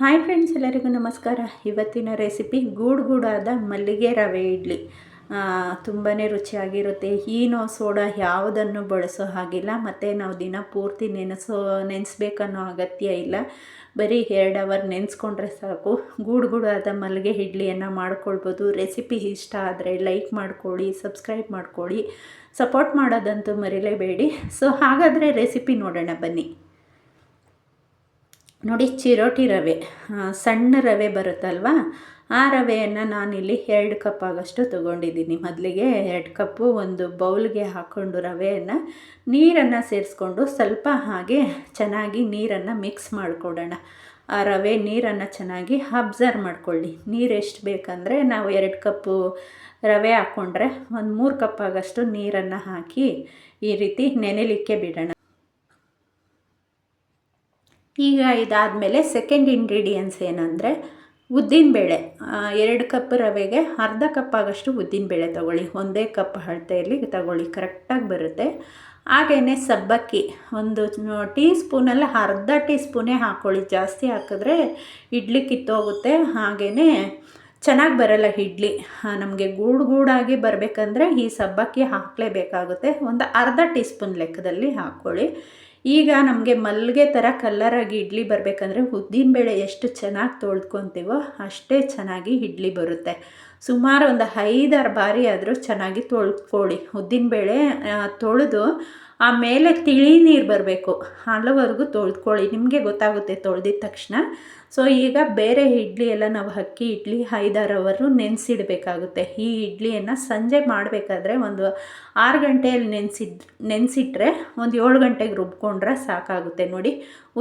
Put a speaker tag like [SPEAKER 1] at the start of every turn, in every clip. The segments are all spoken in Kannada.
[SPEAKER 1] ಹಾಯ್ ಫ್ರೆಂಡ್ಸ್ ಎಲ್ಲರಿಗೂ ನಮಸ್ಕಾರ. ಇವತ್ತಿನ ರೆಸಿಪಿ ಗೂಡು ಗೂಡಾದ ಮಲ್ಲಿಗೆ ರವೆ ಇಡ್ಲಿ. ತುಂಬಾ ರುಚಿಯಾಗಿರುತ್ತೆ. ಈನೋ ಸೋಡಾ ಯಾವುದನ್ನು ಬಳಸೋ ಹಾಗಿಲ್ಲ. ಮತ್ತು ನಾವು ದಿನ ಪೂರ್ತಿ ನೆನೆಸೋ, ನೆನೆಸ್ಬೇಕನ್ನೋ ಅಗತ್ಯ ಇಲ್ಲ. ಬರೀ ಎರಡು ಅವರ್ ನೆನೆಸ್ಕೊಂಡ್ರೆ ಸಾಕು. ಗೂಡು ಗೂಡಾದ ಮಲ್ಲಿಗೆ ಇಡ್ಲಿಯನ್ನು ಮಾಡ್ಕೊಳ್ಬೋದು. ರೆಸಿಪಿ ಇಷ್ಟ ಆದರೆ ಲೈಕ್ ಮಾಡ್ಕೊಳ್ಳಿ ಸಬ್ಸ್ಕ್ರೈಬ್ ಮಾಡ್ಕೊಳ್ಳಿ. ಸಪೋರ್ಟ್ ಮಾಡೋದಂತೂ ಮರಿಲೇಬೇಡಿ. ಸೊ ಹಾಗಾದರೆ ರೆಸಿಪಿ ನೋಡೋಣ ಬನ್ನಿ. ನೋಡಿ ಚಿರೋಟಿ ರವೆ. ಸಣ್ಣ ರವೆ ಬರುತ್ತಲ್ವಾ? ಆ ರವೆಯನ್ನು ನಾನಿಲ್ಲಿ ಎರಡು ಕಪ್ ಆಗೋಷ್ಟು ತೊಗೊಂಡಿದ್ದೀನಿ. ಮೊದಲಿಗೆ ಎರಡು ಕಪ್ಪು ಒಂದು ಬೌಲ್ಗೆ ಹಾಕ್ಕೊಂಡು ರವೆಯನ್ನು ನೀರನ್ನು ಸೇರಿಸ್ಕೊಂಡು ಸ್ವಲ್ಪ ಹಾಗೆ ಚೆನ್ನಾಗಿ ನೀರನ್ನು ಮಿಕ್ಸ್ ಮಾಡಿಕೊಡೋಣ. ಆ ರವೆ ನೀರನ್ನು ಚೆನ್ನಾಗಿ ಅಬ್ಸರ್ವ್ ಮಾಡ್ಕೊಳ್ಳಿ. ನೀರು ಎಷ್ಟು ಬೇಕಂದರೆ ನಾವು ಎರಡು ಕಪ್ಪು ರವೆ ಹಾಕ್ಕೊಂಡ್ರೆ ಒಂದು ಮೂರು ಕಪ್ ಆಗೋಷ್ಟು ನೀರನ್ನು ಹಾಕಿ ಈ ರೀತಿ ನೆನೆಲಿಕ್ಕೆ ಬಿಡೋಣ. ಈಗ ಇದಾದಮೇಲೆ ಸೆಕೆಂಡ್ ಇಂಗ್ರೀಡಿಯೆಂಟ್ಸ್ ಏನಂದರೆ ಉದ್ದಿನಬೇಳೆ ಎರಡು ಕಪ್ ರವೆಗೆ ಅರ್ಧ ಕಪ್ ಆಗೋಷ್ಟು ಉದ್ದಿನಬೇಳೆ ತೊಗೊಳ್ಳಿ. ಒಂದೇ ಕಪ್ ಅಳತೆಯಲ್ಲಿ ತಗೊಳ್ಳಿ. ಕರೆಕ್ಟಾಗಿ ಬರುತ್ತೆ. ಹಾಗೆಯೇ ಸಬ್ಬಕ್ಕಿ. ಒಂದು ಟೀ ಸ್ಪೂನಲ್ಲಿ ಅರ್ಧ ಟೀ ಸ್ಪೂನೇ ಹಾಕ್ಕೊಳ್ಳಿ ಜಾಸ್ತಿ ಹಾಕಿದ್ರೆ ಇಡ್ಲಿ ಕಿತ್ತೋಗುತ್ತೆ. ಹಾಗೆಯೇ ಚೆನ್ನಾಗಿ ಬರಲ್ಲ ಇಡ್ಲಿ. ನಮಗೆ ಗೂಡು ಗೂಡಾಗಿ ಬರಬೇಕಂದ್ರೆ ಈ ಸಬ್ಬಕ್ಕಿ ಹಾಕಲೇಬೇಕಾಗುತ್ತೆ. ಒಂದು ಅರ್ಧ ಟೀ ಸ್ಪೂನ್ ಲೆಕ್ಕದಲ್ಲಿ ಹಾಕ್ಕೊಳ್ಳಿ ಈಗ ನಮಗೆ ಮಲ್ಲಿಗೆ ಥರ ಕಲ್ಲರಾಗಿ ಇಡ್ಲಿ ಬರಬೇಕಂದ್ರೆ ಉದ್ದಿನಬೇಳೆ ಎಷ್ಟು ಚೆನ್ನಾಗಿ ತೊಳ್ಕೊತೀವೋ ಅಷ್ಟೇ ಚೆನ್ನಾಗಿ ಇಡ್ಲಿ ಬರುತ್ತೆ. ಸುಮಾರು ಒಂದು ಐದಾರು ಬಾರಿ ಆದರೂ ಚೆನ್ನಾಗಿ ತೊಳ್ಕೊಳ್ಳಿ ಉದ್ದಿನಬೇಳೆ ತೊಳೆದು ಆಮೇಲೆ ತಿಳಿ ನೀರು ಬರಬೇಕು. ಅಲ್ಲಿವರೆಗೂ ತೊಳ್ಕೊಳ್ಳಿ ನಿಮಗೆ ಗೊತ್ತಾಗುತ್ತೆ ತೊಳೆದಿದ ತಕ್ಷಣ. ಸೊ ಈಗ ಬೇರೆ ಇಡ್ಲಿ ಎಲ್ಲ ನಾವು ಅಕ್ಕಿ, ಇಡ್ಲಿ, ಐದಾರು ಅವರು ನೆನೆಸಿಡಬೇಕಾಗುತ್ತೆ. ಈ ಇಡ್ಲಿಯನ್ನು ಸಂಜೆ ಮಾಡಬೇಕಾದ್ರೆ ಒಂದು ಆರು ಗಂಟೆಯಲ್ಲಿ ನೆನೆಸಿಡ್ ನೆನೆಸಿಟ್ರೆ ಒಂದು ಏಳು ಗಂಟೆಗೆ ರುಬ್ಕೊಂಡ್ರೆ ಸಾಕಾಗುತ್ತೆ. ನೋಡಿ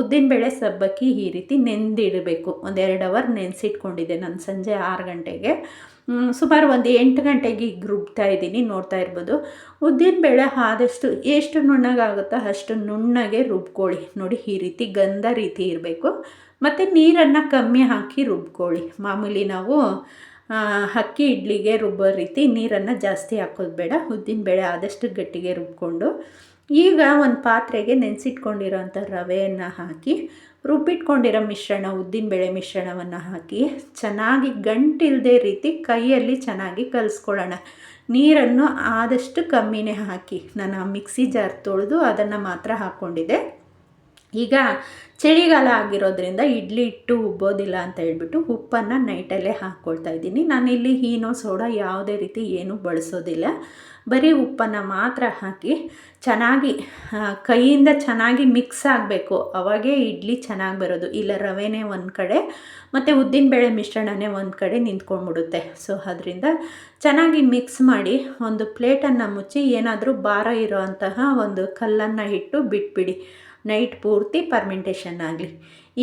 [SPEAKER 1] ಉದ್ದಿನಬೇಳೆ ಸಬ್ಬಕ್ಕಿ ಈ ರೀತಿ ನೆಂದಿಡಬೇಕು. ಒಂದು ಎರಡು ಅವರ್ ನೆನೆಸಿಟ್ಕೊಂಡಿದ್ದೆ ನಾನು ಸಂಜೆ ಆರು ಗಂಟೆಗೆ. ಸುಮಾರು ಒಂದು ಎಂಟು ಗಂಟೆಗೆ ಈಗ ರುಬ್ತಾ ಇದ್ದೀನಿ, ನೋಡ್ತಾ ಇರ್ಬೋದು. ಉದ್ದಿನಬೇಳೆ ಆದಷ್ಟು ಎಷ್ಟು ನುಣ್ಣಗಾಗುತ್ತೋ ಅಷ್ಟು ನುಣ್ಣಗೆ ರುಬ್ಕೊಳ್ಳಿ. ನೋಡಿ, ಈ ರೀತಿ ಗಂಧ ರೀತಿ ಇರಬೇಕು. ಮತ್ತು ನೀರನ್ನು ಕಮ್ಮಿ ಹಾಕಿ ರುಬ್ಕೊಳ್ಳಿ. ಮಾಮೂಲಿ ನಾವು ಅಕ್ಕಿ ಇಡ್ಲಿಗೆ ರುಬ್ಬೋ ರೀತಿ ನೀರನ್ನು ಜಾಸ್ತಿ ಹಾಕೋದು ಬೇಡ. ಉದ್ದಿನ ಬೇಳೆ ಆದಷ್ಟು ಗಟ್ಟಿಗೆ ರುಬ್ಕೊಂಡು. ಈಗ ಒಂದು ಪಾತ್ರೆಗೆ ನೆನೆಸಿಟ್ಕೊಂಡಿರೋಂಥ ರವೆಯನ್ನು ಹಾಕಿ, ರುಬ್ಬಿಟ್ಕೊಂಡಿರೋ ಮಿಶ್ರಣ ಉದ್ದಿನಬೇಳೆ ಮಿಶ್ರಣವನ್ನು ಹಾಕಿ, ಚೆನ್ನಾಗಿ ಗಂಟಿಲ್ಲದೆ ರೀತಿ ಕೈಯಲ್ಲಿ ಚೆನ್ನಾಗಿ ಕಲಿಸ್ಕೊಳ್ಳೋಣ. ನೀರನ್ನು ಆದಷ್ಟು ಕಮ್ಮಿನೇ ಹಾಕಿ. ನಾನು ಮಿಕ್ಸಿ ಜಾರ್ ತೊಳೆದು ಅದನ್ನು ಮಾತ್ರ ಹಾಕ್ಕೊಂಡಿದ್ದೆ ಈಗ ಚಳಿಗಾಲ ಆಗಿರೋದ್ರಿಂದ ಇಡ್ಲಿ ಇಟ್ಟು ಉಬ್ಬೋದಿಲ್ಲ ಅಂತ ಹೇಳ್ಬಿಟ್ಟು ಉಪ್ಪನ್ನು ನೈಟಲ್ಲೇ ಹಾಕ್ಕೊಳ್ತಾ ಇದ್ದೀನಿ. ನಾನಿಲ್ಲಿ ಹೀನೋ ಸೋಡಾ ಯಾವುದೇ ರೀತಿ ಏನೂ ಬಳಸೋದಿಲ್ಲ. ಬರೀ ಉಪ್ಪನ್ನು ಮಾತ್ರ ಹಾಕಿ ಚೆನ್ನಾಗಿ ಕೈಯಿಂದ ಚೆನ್ನಾಗಿ ಮಿಕ್ಸ್ ಆಗಬೇಕು. ಅವಾಗೇ ಇಡ್ಲಿ ಚೆನ್ನಾಗಿ ಬರೋದು. ಇಲ್ಲ ರವೆನೇ ಒಂದು ಕಡೆ, ಮತ್ತು ಉದ್ದಿನಬೇಳೆ ಮಿಶ್ರಣನೇ ಒಂದು ಕಡೆ ನಿಂತ್ಕೊಂಡ್ಬಿಡುತ್ತೆ. ಸೊ, ಅದರಿಂದ ಚೆನ್ನಾಗಿ ಮಿಕ್ಸ್ ಮಾಡಿ ಒಂದು ಪ್ಲೇಟನ್ನು ಮುಚ್ಚಿ ಏನಾದರೂ ಭಾರ ಇರೋ ಒಂದು ಕಲ್ಲನ್ನು ಇಟ್ಟು ಬಿಟ್ಬಿಡಿ. ನೈಟ್ ಪೂರ್ತಿ ಪರ್ಮೆಂಟೇಷನ್ ಆಗಲಿ.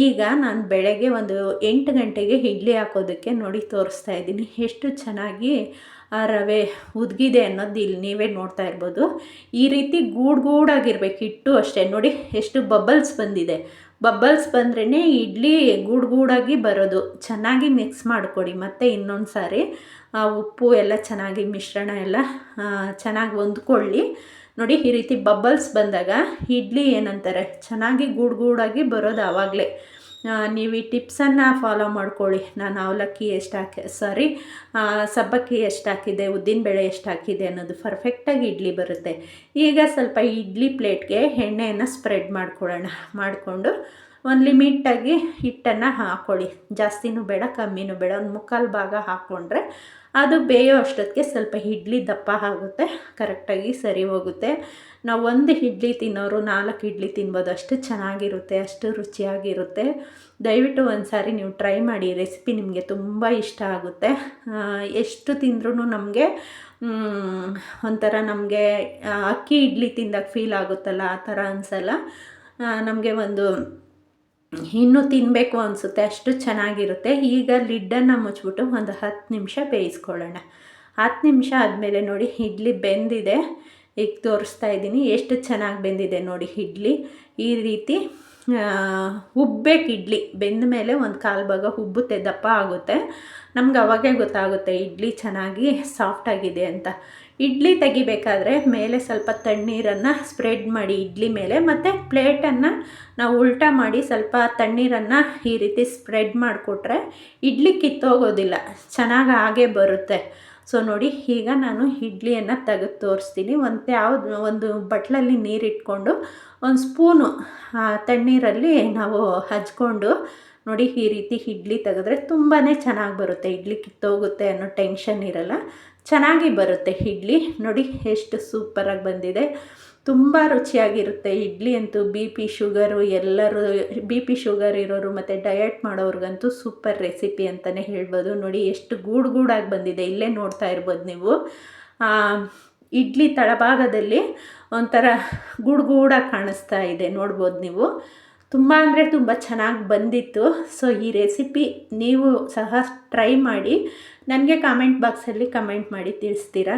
[SPEAKER 1] ಈಗ ನಾನು ಬೆಳಗ್ಗೆ ಒಂದು ಎಂಟು ಗಂಟೆಗೆ ಇಡ್ಲಿ ಹಾಕೋದಕ್ಕೆ ನೋಡಿ ತೋರಿಸ್ತಾ ಇದ್ದೀನಿ. ಎಷ್ಟು ಚೆನ್ನಾಗಿ ಆ ರವೆ ಉದ್ಗಿದೆ ಅನ್ನೋದು ಇಲ್ಲಿ ನೀವೇ ನೋಡ್ತಾ ಇರ್ಬೋದು. ಈ ರೀತಿ ಗೂಡು ಗೂಡಾಗಿರ್ಬೇಕು ಹಿಟ್ಟು ಅಷ್ಟೇ. ನೋಡಿ ಎಷ್ಟು ಬಬಲ್ಸ್ ಬಂದಿದೆ. ಬಬ್ಬಲ್ಸ್ ಬಂದ್ರೇ ಇಡ್ಲಿ ಗೂಡು ಗೂಡಾಗಿ ಬರೋದು. ಚೆನ್ನಾಗಿ ಮಿಕ್ಸ್ ಮಾಡಿಕೊಡಿ. ಮತ್ತು ಇನ್ನೊಂದು ಸಾರಿ ಉಪ್ಪು ಎಲ್ಲ ಚೆನ್ನಾಗಿ ಮಿಶ್ರಣ ಎಲ್ಲ ಚೆನ್ನಾಗಿ ಹೊಂದ್ಕೊಳ್ಳಿ. ನೋಡಿ ಈ ರೀತಿ ಬಬ್ಬಲ್ಸ್ ಬಂದಾಗ ಇಡ್ಲಿ ಏನಂತಾರೆ? ಚೆನ್ನಾಗಿ ಗೂಡು ಗೂಡಾಗಿ ಬರೋದು ಆವಾಗಲೇ. ನೀವು ಈ ಟಿಪ್ಸನ್ನು ಫಾಲೋ ಮಾಡ್ಕೊಳ್ಳಿ. ನಾನು ಅವಲಕ್ಕಿ ಎಷ್ಟು ಹಾಕಿ, ಸಾರಿ ಸಬ್ಬಕ್ಕಿ ಎಷ್ಟು ಹಾಕಿದೆ ಉದ್ದಿನಬೇಳೆ ಎಷ್ಟು ಹಾಕಿದೆ ಅನ್ನೋದು ಪರ್ಫೆಕ್ಟಾಗಿ ಇಡ್ಲಿ ಬರುತ್ತೆ. ಈಗ ಸ್ವಲ್ಪ ಇಡ್ಲಿ ಪ್ಲೇಟ್ಗೆ ಎಣ್ಣೆಯನ್ನು ಸ್ಪ್ರೆಡ್ ಮಾಡ್ಕೊಳ್ಳೋಣ. ಮಾಡಿಕೊಂಡು ಒಂದು ಲಿಮಿಟಾಗಿ ಹಿಟ್ಟನ್ನು ಹಾಕ್ಕೊಳ್ಳಿ ಜಾಸ್ತಿನೂ ಬೇಡ, ಕಮ್ಮಿನೂ ಬೇಡ. ಒಂದು ಮುಕ್ಕಾಲು ಭಾಗ ಹಾಕ್ಕೊಂಡ್ರೆ ಅದು ಬೇಯೋ ಅಷ್ಟೊತ್ತಿಗೆ ಸ್ವಲ್ಪ ಇಡ್ಲಿ ದಪ್ಪ ಆಗುತ್ತೆ ಕರೆಕ್ಟಾಗಿ ಸರಿ ಹೋಗುತ್ತೆ. ನಾವು ಒಂದು ಇಡ್ಲಿ ತಿನ್ನೋರು ನಾಲ್ಕು ಇಡ್ಲಿ ತಿನ್ಬೋದು, ಅಷ್ಟು ಚೆನ್ನಾಗಿರುತ್ತೆ, ಅಷ್ಟು ರುಚಿಯಾಗಿರುತ್ತೆ. ದಯವಿಟ್ಟು ಒಂದು ಸಾರಿ ನೀವು ಟ್ರೈ ಮಾಡಿ ರೆಸಿಪಿ ನಿಮಗೆ ತುಂಬ ಇಷ್ಟ ಆಗುತ್ತೆ. ಎಷ್ಟು ತಿಂದ್ರೂ ನಮಗೆ ಒಂಥರ ನಮಗೆ ಅಕ್ಕಿ ಇಡ್ಲಿ ತಿಂದಾಗ ಫೀಲ್ ಆಗುತ್ತಲ್ಲ, ಆ ಥರ ಅನಿಸಲ್ಲ. ನಮಗೆ ಒಂದು ಇನ್ನೂ ತಿನ್ನಬೇಕು ಅನಿಸುತ್ತೆ, ಅಷ್ಟು ಚೆನ್ನಾಗಿರುತ್ತೆ. ಈಗ ಲಿಡ್ಡನ್ನು ಮುಚ್ಚಿಬಿಟ್ಟು ಒಂದು ಹತ್ತು ನಿಮಿಷ ಬೇಯಿಸ್ಕೊಳ್ಳೋಣ. ಹತ್ತು ನಿಮಿಷ ಆದಮೇಲೆ ನೋಡಿ, ಇಡ್ಲಿ ಬೆಂದಿದೆ. ಈಗ ತೋರಿಸ್ತಾ ಇದ್ದೀನಿ, ಎಷ್ಟು ಚೆನ್ನಾಗಿ ಬೆಂದಿದೆ ನೋಡಿ ಇಡ್ಲಿ. ಈ ರೀತಿ ಉಬ್ಬೇಕು ಇಡ್ಲಿ. ಬೆಂದ ಮೇಲೆ ಒಂದು ಕಾಲು ಭಾಗ ಉಬ್ಬುತ್ತೆ ದಪ್ಪ ಆಗುತ್ತೆ. ನಮ್ಗೆ ಅವಾಗೇ ಗೊತ್ತಾಗುತ್ತೆ ಇಡ್ಲಿ ಚೆನ್ನಾಗಿ ಸಾಫ್ಟಾಗಿದೆ ಅಂತ. ಇಡ್ಲಿ ತೆಗಿಬೇಕಾದ್ರೆ ಮೇಲೆ ಸ್ವಲ್ಪ ತಣ್ಣೀರನ್ನು ಸ್ಪ್ರೆಡ್ ಮಾಡಿ ಇಡ್ಲಿ ಮೇಲೆ ಮತ್ತು ಪ್ಲೇಟನ್ನು ನಾವು ಉಲ್ಟಾ ಮಾಡಿ ಸ್ವಲ್ಪ ತಣ್ಣೀರನ್ನು ಈ ರೀತಿ ಸ್ಪ್ರೆಡ್ ಮಾಡಿಕೊಟ್ರೆ ಇಡ್ಲಿ ಕಿತ್ತೋಗೋದಿಲ್ಲ, ಚೆನ್ನಾಗಿ ಹಾಗೆ ಬರುತ್ತೆ. ಸೊ ನೋಡಿ, ಈಗ ನಾನು ಇಡ್ಲಿಯನ್ನು ತೆಗೆದು ತೋರಿಸ್ತೀನಿ. ಒಂದು ಯಾವುದು, ಒಂದು ಬಟ್ಲಲ್ಲಿ ನೀರಿಟ್ಕೊಂಡು ಒಂದು ಸ್ಪೂನು ತಣ್ಣೀರಲ್ಲಿ ನಾವು ಹಚ್ಕೊಂಡು ನೋಡಿ ಈ ರೀತಿ ಇಡ್ಲಿ ತೆಗೆದ್ರೆ ತುಂಬಾ ಚೆನ್ನಾಗಿ ಬರುತ್ತೆ. ಇಡ್ಲಿ ಕಿತ್ತೋಗುತ್ತೆ ಅನ್ನೋ ಟೆನ್ಷನ್ ಇರಲ್ಲ. ಚೆನ್ನಾಗಿ ಬರುತ್ತೆ ಇಡ್ಲಿ. ನೋಡಿ ಎಷ್ಟು ಸೂಪರಾಗಿ ಬಂದಿದೆ. ತುಂಬ ರುಚಿಯಾಗಿರುತ್ತೆ ಇಡ್ಲಿ ಅಂತೂ. ಬಿ ಪಿ ಶುಗರು ಎಲ್ಲರೂ ಬಿ ಪಿ ಶುಗರ್ ಇರೋರು ಮತ್ತು ಡಯಟ್ ಮಾಡೋರ್ಗಂತೂ ಸೂಪರ್ ರೆಸಿಪಿ ಅಂತಲೇ ಹೇಳ್ಬೋದು. ನೋಡಿ ಎಷ್ಟು ಗೂಡು ಗೂಡಾಗಿ ಬಂದಿದೆ. ಇಲ್ಲೇ ನೋಡ್ತಾ ಇರ್ಬೋದು ನೀವು. ಇಡ್ಲಿ ತಳಭಾಗದಲ್ಲಿ ಒಂಥರ ಗೂಡು ಗೂಡಾಗಿ ಕಾಣಿಸ್ತಾ ಇದೆ. ನೋಡ್ಬೋದು ನೀವು. ತುಂಬ ಅಂದರೆ ತುಂಬ ಚೆನ್ನಾಗಿ ಬಂದಿತ್ತು. ಸೊ ಈ ರೆಸಿಪಿ ನೀವು ಸಹ ಟ್ರೈ ಮಾಡಿ. ನನಗೆ ಕಾಮೆಂಟ್ ಬಾಕ್ಸಲ್ಲಿ ಕಮೆಂಟ್ ಮಾಡಿ ತಿಳಿಸ್ತೀರಾ?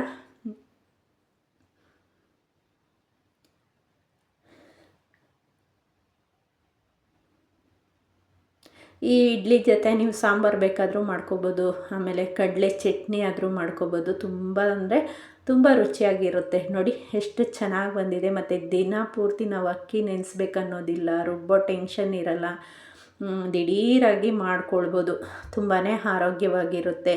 [SPEAKER 1] ಈ ಇಡ್ಲಿ ಜೊತೆ ನೀವು ಸಾಂಬಾರು ಬೇಕಾದರೂ ಮಾಡ್ಕೋಬೋದು. ಆಮೇಲೆ ಕಡಲೆ ಚಟ್ನಿ ಆದರೂ ಮಾಡ್ಕೋಬೋದು. ತುಂಬ ಅಂದರೆ ತುಂಬ ರುಚಿಯಾಗಿರುತ್ತೆ. ನೋಡಿ, ಎಷ್ಟು ಚೆನ್ನಾಗಿ ಬಂದಿದೆ. ಮತ್ತು ದಿನ ಪೂರ್ತಿ ನಾವು ಅಕ್ಕಿ ನೆನೆಸ್ಬೇಕನ್ನೋದಿಲ್ಲ ರುಬ್ಬೋ ಟೆನ್ಷನ್ ಇರಲ್ಲ. ದಿಢೀರಾಗಿ ಮಾಡ್ಕೊಳ್ಬೋದು. ತುಂಬಾ ಆರೋಗ್ಯವಾಗಿರುತ್ತೆ.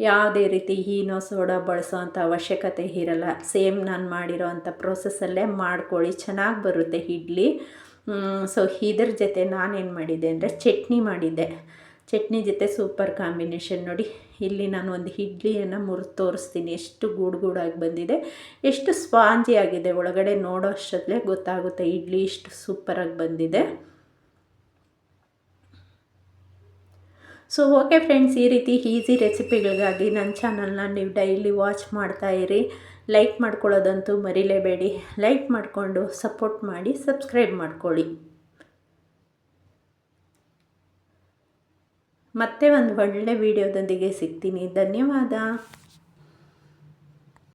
[SPEAKER 1] ಯಾವುದೇ ರೀತಿ ಹೀನೋ, ಸೋಡಾ ಬಳಸೋ ಅಂಥ ಅವಶ್ಯಕತೆ ಇರಲ್ಲ. ಸೇಮ್ ನಾನು ಮಾಡಿರೋ ಅಂಥ ಮಾಡ್ಕೊಳ್ಳಿ. ಚೆನ್ನಾಗಿ ಬರುತ್ತೆ ಇಡ್ಲಿ. ಸೊ ಇದ್ರ ಜೊತೆ ನಾನೇನು ಮಾಡಿದ್ದೆ ಅಂದರೆ ಚಟ್ನಿ ಮಾಡಿದ್ದೆ. ಚಟ್ನಿ ಜೊತೆ ಸೂಪರ್ ಕಾಂಬಿನೇಷನ್ ನೋಡಿ. ಇಲ್ಲಿ ನಾನು ಒಂದು ಇಡ್ಲಿಯನ್ನು ಮುರಿದು ತೋರಿಸ್ತೀನಿ ಎಷ್ಟು ಗೂಡು ಗೂಡಾಗಿ ಬಂದಿದೆ. ಎಷ್ಟು ಸ್ಪಾಂಜಿ ಆಗಿದೆ ಒಳಗಡೆ ನೋಡೋ ಅಷ್ಟೊತ್ತಲೇ ಗೊತ್ತಾಗುತ್ತೆ ಇಡ್ಲಿ ಇಷ್ಟು ಸೂಪರಾಗಿ ಬಂದಿದೆ. ಸೊ ಓಕೆ ಫ್ರೆಂಡ್ಸ್ ಈ ರೀತಿ ಈಸಿ ರೆಸಿಪಿಗಳಿಗಾಗಿ ನನ್ನ ಚಾನಲ್ನ ನೀವು ಡೈಲಿ ವಾಚ್ ಮಾಡ್ತಾ ಇರಿ. ಲೈಕ್ ಮಾಡ್ಕೊಳ್ಳೋದಂತೂ ಮರಿಲೇಬೇಡಿ. ಲೈಕ್ ಮಾಡಿಕೊಂಡು ಸಪೋರ್ಟ್ ಮಾಡಿ ಸಬ್ಸ್ಕ್ರೈಬ್ ಮಾಡ್ಕೊಳ್ಳಿ. ಮತ್ತೆ ಒಂದು ಒಳ್ಳೆ ವಿಡಿಯೋದೊಂದಿಗೆ ಸಿಗ್ತೀನಿ. ಧನ್ಯವಾದ.